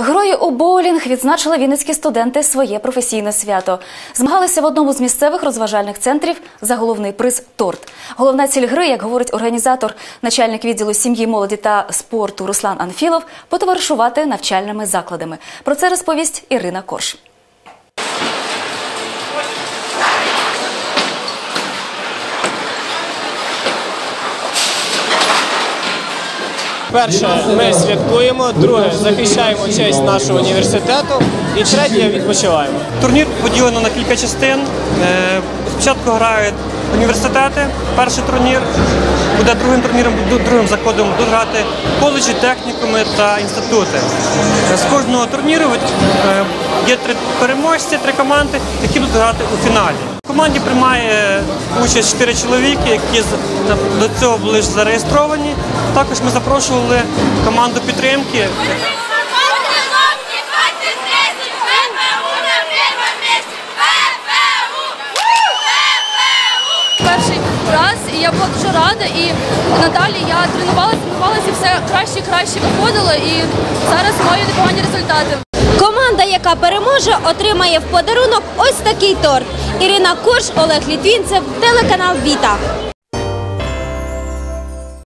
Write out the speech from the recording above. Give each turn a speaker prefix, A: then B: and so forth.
A: Герої у боулінг відзначили вінницькі студенти своє професійне свято. Змагалися в одному з місцевих розважальних центрів за головний приз торт. Головна ціль гри, як говорить організатор, начальник відділу сім'ї, молоді та спорту Руслан Анфілов, потоваришувати навчальними закладами. Про це розповість Ірина Корж.
B: Перше, ми святкуємо, друге, захищаємо честь нашого університету, і третє, відпочиваємо.
C: Турнір поділено на кілька частин. Е, Спочатку грають університети, перший турнір. Буде другим турніром, другим заходом будуть грати коледжі, технікуми та інститути. Е, З кожного турніру е, є три переможці, три команди, які будуть грати у фіналі. Команді приймає участь чотири чоловіки, які до цього були зареєстровані. Також ми запрошували команду підтримки.
D: Свободные лодки, 2010, ВПУ на первом месте! ВПУ! ВПУ!
E: перший раз, і я була дуже рада. І надалі я тренувалася, тренувалася, і все краще і краще виходило. І зараз маю непогані.
F: Команда, яка переможе, отримає в подарунок ось такий торт. Ірина Корж, Олег Літвінцев, телеканал Віта.